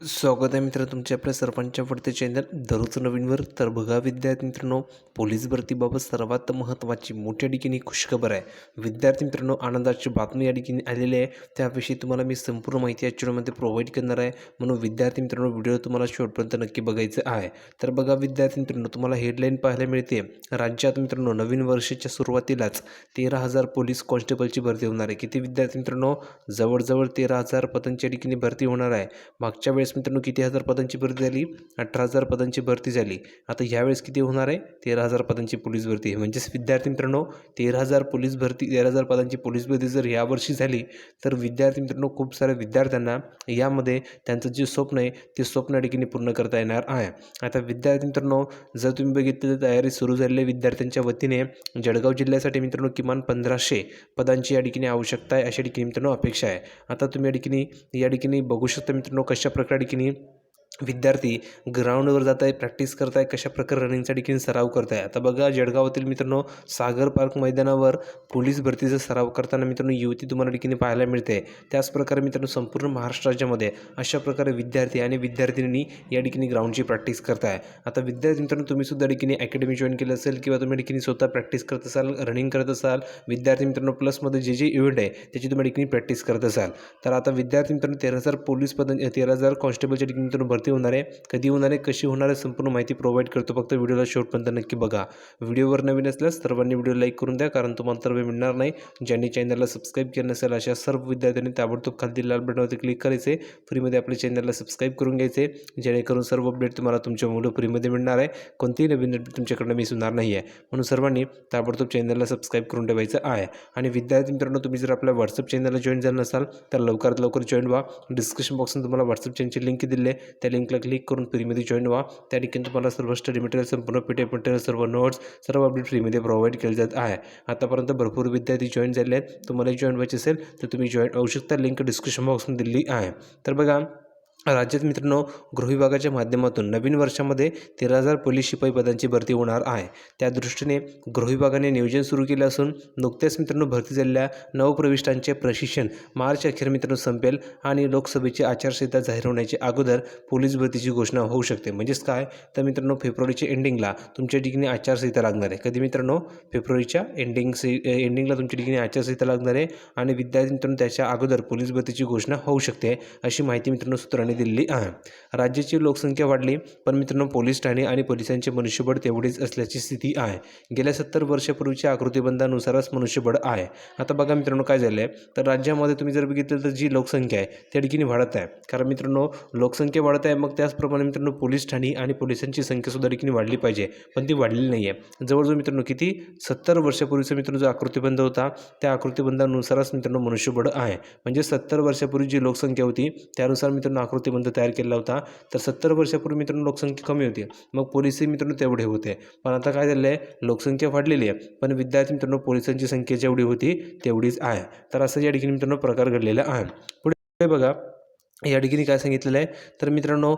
स्वागत आहे मित्र तुमचे आपल्या सरपंच आवडते चॅनल दररोज नवीनवर तर बघा विद्यार्थी मित्रांनो पोलीस भरतीबाबत सर्वात महत्त्वाची मोठ्या ठिकाणी खुशखबर आहे. विद्यार्थी मित्रांनो आनंदाची बातमी या ठिकाणी आलेली आहे. त्याविषयी तुम्हाला मी संपूर्ण माहिती या प्रोव्हाइड करणार आहे. म्हणून विद्यार्थी मित्रांनो व्हिडिओ तुम्हाला शेवटपर्यंत नक्की बघायचं आहे. तर बघा विद्यार्थी मित्रांनो तुम्हाला हेडलाईन पाहायला मिळते. राज्यात मित्रांनो नवीन वर्षाच्या सुरुवातीलाच तेरा हजार पोलीस कॉन्स्टेबलची भरती होणार आहे. किती विद्यार्थी मित्रांनो जवळजवळ तेरा हजार पदांच्या ठिकाणी भरती होणार आहे. मागच्या वेळेस मित्रांनो किती हजार पदांची भरती झाली? अठरा हजार पदांची भरती झाली. आता ह्यावेळेस किती होणार आहे? तेरा हजार पदांची पोलीस भरती म्हणजेच विद्यार्थी मित्रांनो तेरा हजार पोलीस भरती तेरा हजार पदांची पोलीस भरती जर यावर्षी झाली तर विद्यार्थी मित्रांनो खूप साऱ्या विद्यार्थ्यांना यामध्ये त्यांचं जे स्वप्न आहे ते स्वप्न या ठिकाणी पूर्ण करता येणार आहे. आता विद्यार्थी मित्रांनो जर तुम्ही बघितलं तर तयारी सुरू झालेल्या विद्यार्थ्यांच्या वतीने जळगाव जिल्ह्यासाठी मित्रांनो किमान पंधराशे पदांची या ठिकाणी आवश्यकता आहे अशा ठिकाणी मित्रांनो अपेक्षा आहे. आता तुम्ही या ठिकाणी या ठिकाणी बघू शकता मित्रांनो कशा प्रकारे ठिकाणी विद्यार्थी ग्राउंडवर जात आहे प्रॅक्टिस करत आहे कशा प्रकारे रनिंगसाठी ठिकाणी सराव करत आहे आता बघा जळगावातील मित्रांनो सागर पार्क मैदानावर पोलीस भरतीचा सराव करताना मित्रांनो युवती तुम्हाला ठिकाणी पाहायला मिळते. त्याच प्रकारे मित्रांनो संपूर्ण महाराष्ट्र राज्यामध्ये अशा प्रकारे विद्यार्थी आणि विद्यार्थिनी या ठिकाणी ग्राउंडची प्रॅक्टिस करत आहे आता विद्यार्थी मित्रांनो तुम्ही सुद्धा ठिकाणी अकॅडमी जॉईन केलं असेल किंवा तुम्ही ठिकाणी स्वतः प्रॅक्टिस करत असाल रनिंग करत असाल विद्यार्थी मित्रांनो प्लसमध्ये जे जे इव्हेंट आहे त्याची तुम्ही ठिकाणी प्रॅक्टिस करत असाल. तर आता विद्यार्थी मित्रांनो तेरा हजार पोलीस पद तेरा हजार कॉन्स्टेबलच्या ठिकाणी मित्रांनो भरती होणार आहे. कधी होणार आहे कशी होणार आहे संपूर्ण माहिती प्रोव्हाइड करतो. फक्त व्हिडिओला शेवटपर्यंत नक्की बघा. व्हिडिओवर नवीन असल्यास सर्वांनी व्हिडिओ लाईक करून द्या कारण तुम्हाला तर वेळ मिळणार नाही. ज्यांनी चॅनलला सबस्क्राईब केलं नसेल अशा सर्व विद्यार्थ्यांनी ताबडतोब खाली लाल बटनवरती क्लिक करायचे. फ्रीमध्ये आपल्या चॅनलला सबस्क्राईब करून घ्यायचे. जेणेकरून सर्व अपडेट तुम्हाला तुमच्या मुलं फ्रीमध्ये मिळणार आहे. कोणतीही नवीन अपडेट तुमच्याकडनं मिस होणार नाही आहे. म्हणून सर्वांनी ताबडतोब चॅनलला सबस्क्राईब करून ठेवायचं आहे. आणि विद्यार्थी मित्रांनो तुम्ही जर आपल्या व्हॉट्सअप चॅनलला जॉईन झालं नसाल तर लवकरात लवकर जॉईन व्हा. डिस्क्रिप्शन बॉक्समध्ये तुम्हाला व्हॉट्सअप चॅनलची लिंक दिली आहे. त्या लिंकला क्लिक करून फ्रीमध्ये जॉईन व्हा. त्या ठिकाणी तुम्हाला सर्व स्टडी मटेरियल संपूर्ण पी टी एफ मटेरियल सर्व नोट्स सर्व अपडेट फ्रीमध्ये प्रोव्हाइड केले जात आहे. आतापर्यंत भरपूर विद्यार्थी जॉईन झाले आहेत. तुम्हाला जॉईन व्हायचे असेल तर तुम्ही जॉईन होऊ शकता. लिंक डिस्क्रिप्शन बॉक्समध्ये दिली आहे. तर बघा राज्यात मित्रांनो गृह विभागाच्या माध्यमातून नवीन वर्षामध्ये तेरा हजार पोलीस शिपाई पदांची भरती होणार आहे. त्या दृष्टीने गृह विभागाने नियोजन सुरू केलं असून नुकत्याच मित्रांनो भरती झालेल्या नवप्रविष्टांचे प्रशिक्षण मार्च अखेर मित्रांनो संपेल आणि लोकसभेची आचारसंहिता जाहीर होण्याच्या अगोदर पोलीस भरतीची घोषणा होऊ शकते. म्हणजेच काय? तर मित्रांनो फेब्रुवारीच्या एंडिंगला तुमच्या ठिकाणी आचारसंहिता लागणार आहे. कधी मित्रांनो? फेब्रुवारीच्या एंडिंग एंडिंगला तुमच्या ठिकाणी आचारसंहिता लागणार आहे आणि विद्यार्थी मित्रांनो त्याच्या अगोदर पोलीस भरतीची घोषणा होऊ शकते अशी माहिती मित्रांनो सूत्रांनी दिलेली आहे. राज्याची लोकसंख्या वाढली पण मित्रांनो पोलीस ठाणे आणि पोलिसांचे मनुष्यबळ तेवढेच असल्याची स्थिती आहे. गेल्या सत्तर वर्षापूर्वीच्या आकृतीबंधानुसारच मनुष्यबळ आहे. आता बघा मित्रांनो काय झालं आहे तर राज्यामध्ये तुम्ही जर बघितलं तर जी लोकसंख्या आहे त्या ठिकाणी वाढत आहे. कारण मित्रांनो लोकसंख्या वाढत आहे मग त्याचप्रमाणे मित्रांनो पोलीस ठाणी आणि पोलिसांची संख्यासुद्धा ठिकाणी वाढली पाहिजे. पण ती वाढलेली नाही आहे जवळजवळ मित्रांनो किती? सत्तर वर्षापूर्वीचा मित्रांनो जो आकृतीबंध होता त्या आकृतीबंधानुसारच मित्रांनो मनुष्यबळ आहे. म्हणजे सत्तर वर्षापूर्वी जी लोकसंख्या होती त्यानुसार मित्रांनो आकृती आकृतीबंध तयार केला होता. तर सत्तर वर्षापूर्वी मित्रांनो लोकसंख्या कमी होती. मग पोलिसही मित्रांनो तेवढे होते. पण आता काय झालं आहे लोकसंख्या वाढलेली आहे. पण विद्यार्थी मित्रांनो पोलिसांची संख्या जेवढी होती तेवढीच आहे. तर असं या ठिकाणी मित्रांनो प्रकार घडलेला आहे. पुढे बघा. या ठिकाणी काय सांगितलेलं आहे? तर मित्रांनो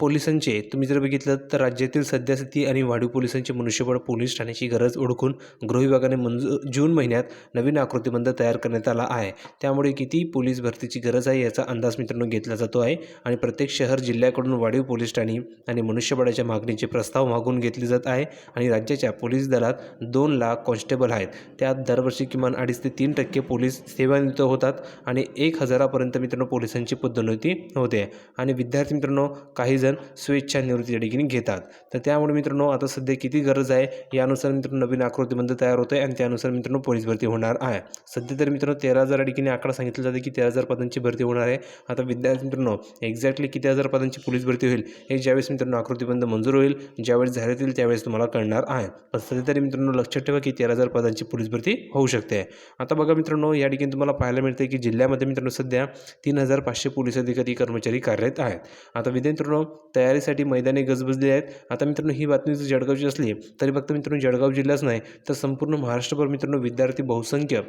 पोलिसांचे तुम्ही जर बघितलं तर राज्यातील सद्यस्थिती आणि वाढीव पोलिसांचे मनुष्यबळ पोलीस ठाण्याची गरज ओळखून गृह विभागाने मंजू जून महिन्यात नवीन आकृतीबंध तयार करण्यात आला आहे. त्यामुळे किती पोलीस भरतीची गरज आहे याचा अंदाज मित्रांनो घेतला जातो आहे आणि प्रत्येक शहर जिल्ह्याकडून वाढीव पोलीस ठाणी आणि मनुष्यबळाच्या मागणीचे प्रस्ताव मागून घेतले जात आहे आणि राज्याच्या पोलीस दलात दोन लाख कॉन्स्टेबल आहेत. त्यात दरवर्षी किमान अडीच ते तीन टक्के पोलीस सेवानिवृत्त होतात आणि एक हजारापर्यंत मित्रांनो पोलिसांची पदोन्नती होते आणि विद्यार्थी मित्रांनो काही जण स्वेच्छा निवृत्ती या ठिकाणी घेतात. तर त्यामुळे मित्रांनो आता सध्या किती गरज आहे यानुसार मित्रांनो नवीन आकृतीबंध तयार होतं आहे आणि त्यानुसार मित्रांनो पोलीस भरती होणार आहे. सध्या तर मित्रांनो तेरा हजार या ठिकाणी आकडा सांगितलं जातं की तेरा हजार पदांची भरती होणार आहे. आता विद्यार्थी मित्रांनो एक्झॅक्टली किती हजार पदांची पोलीस भरती होईल हे ज्यावेळेस मित्रांनो आकृतीबंध मंजूर होईल ज्यावेळेस जाहिरात येईल त्यावेळेस तुम्हाला कळणार आहे. पण सध्या तरी मित्रांनो लक्षात ठेवा की तेरा हजार पदांची पोलीस भरती होऊ शकते. आता बघा मित्रांनो या ठिकाणी तुम्हाला पाहायला मिळते की जिल्ह्यामध्ये मित्रांनो सध्या तीन हजार पाचशे पोलीस अधिकारी कर्मचारी कार्यरत आहेत. आता विद्यार्थ्यांनो तयारीसाठी मैदाने गजबजली आहेत. आता मित्रांनो ही बातमी जर जळगावची असली तरी फक्त मित्रांनो जळगाव जिल्हाच नाही तर संपूर्ण महाराष्ट्रभर मित्रांनो विद्यार्थी बहुसंख्य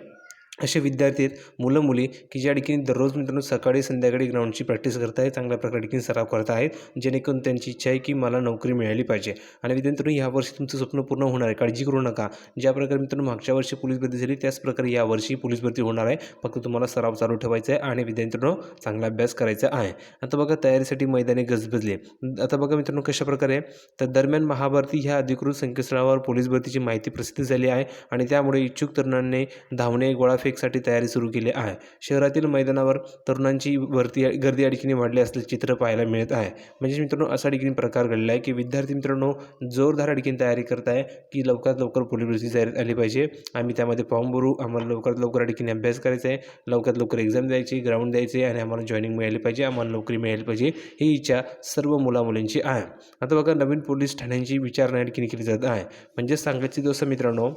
असे विद्यार्थी आहेत मुलं मुली की ज्या ठिकाणी दररोज मित्रांनो सकाळी संध्याकाळी ग्राउंडची प्रॅक्टिस करत आहेत चांगल्या प्रकारे ठिकाणी सराव करत आहेत जेणेकरून त्यांची इच्छा आहे की मला नोकरी मिळाली पाहिजे. आणि विद्यार्थ्यांनी यावर्षी तुमचं स्वप्न पूर्ण होणार आहे. काळजी करू नका. ज्या प्रकारे मित्रांनो मागच्या वर्षी पोलीस भरती झाली त्याचप्रकारे यावर्षी पोलीस भरती होणार आहे. फक्त तुम्हाला सराव चालू ठेवायचा आहे आणि विद्यार्थ्यांनो चांगला अभ्यास करायचा आहे. आता बघा तयारीसाठी मैदानी गजबजले. आता बघा मित्रांनो कशाप्रकारे तर दरम्यान महाभारती ह्या अधिकृत संकेतस्थळावर पोलीस भरतीची माहिती प्रसिद्ध झाली आहे आणि त्यामुळे इच्छुक तरुणांनी धावणे गोळाफेकसाठी तयारी सुरू केली आहे. शहरातील मैदानावर तरुणांची भरती गर्दी या ठिकाणी वाढली असल्याचे चित्र पाहायला मिळत आहे. म्हणजे मित्रांनो असा ठिकाणी प्रकार घडला आहे की विद्यार्थी मित्रांनो जोरदार या ठिकाणी तयारी करत आहे की लवकरात लवकर पोलीस भरती जाहीर आली पाहिजे. आम्ही त्यामध्ये फॉर्म भरू आम्हाला लवकरात लवकर या ठिकाणी अभ्यास करायचा आहे लवकरात लवकर एक्झाम द्यायची ग्राउंड द्यायचे आणि आम्हाला जॉईनिंग मिळाली पाहिजे आम्हाला नोकरी मिळाली पाहिजे ही इच्छा सर्व मुलामुलींची आहे. आता बघा नवीन पोलीस ठाण्यांची विचारणा या ठिकाणी केली जात आहे. म्हणजे सांगायची दोस्त मित्रांनो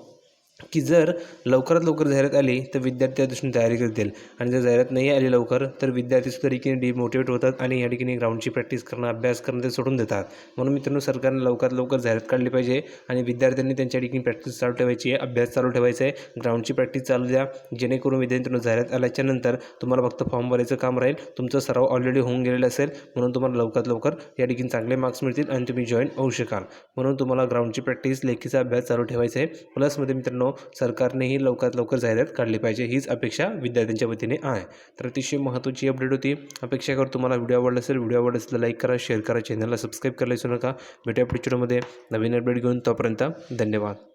की जर लवकरात लवकर जाहिरात आली तर विद्यार्थी त्या दृष्टीने तयारी करतील. आणि जर जाहिरात नाही आली लवकर तर विद्यार्थी सुद्धा ठिकाणी डिमोटिवेट होतात आणि या ठिकाणी ग्राउंडची प्रॅक्टिस करणं अभ्यास करणं ते सोडून देतात. म्हणून मित्रांनो सरकारने लवकरात लवकर जाहिरात काढली पाहिजे आणि विद्यार्थ्यांनी त्यांच्या ठिकाणी प्रॅक्टिस चालू ठेवायची आहे अभ्यास चालू ठेवायचा आहे. ग्राउंडची प्रॅक्टिस चालू द्या. जेणेकरून विद्यार्थ्यांना जाहिरात आल्याच्यानंतर तुम्हाला फक्त फॉर्म भरायचं काम राहील. तुमचा सराव ऑलरेडी होऊन गेलेला असेल. म्हणून तुम्हाला लवकरात लवकर या ठिकाणी चांगले मार्क्स मिळतील आणि तुम्ही जॉईन होऊ शकाल. म्हणून तुम्हाला ग्राउंडची प्रॅक्टिस लेखीचा अभ्यास चालू ठेवायचा आहे. प्लसमध्ये मित्रांनो सरकारनेही लवकरात लवकर जाहिरात काढली पाहिजे हीच अपेक्षा विद्यार्थ्यांच्या वतीने आहे. तर अतिशय महत्त्वाची अपडेट होती. अपेक्षा कर तुम्हाला व्हिडिओ आवडला असेल व्हिडिओ आवडला असेल लाईक करा शेअर करा चॅनलला सबस्क्राईब करायला विसरू नका. भेटूया पुढच्या व्हिडिओमध्ये नवीन अपडेट घेऊन तोपर्यंत धन्यवाद.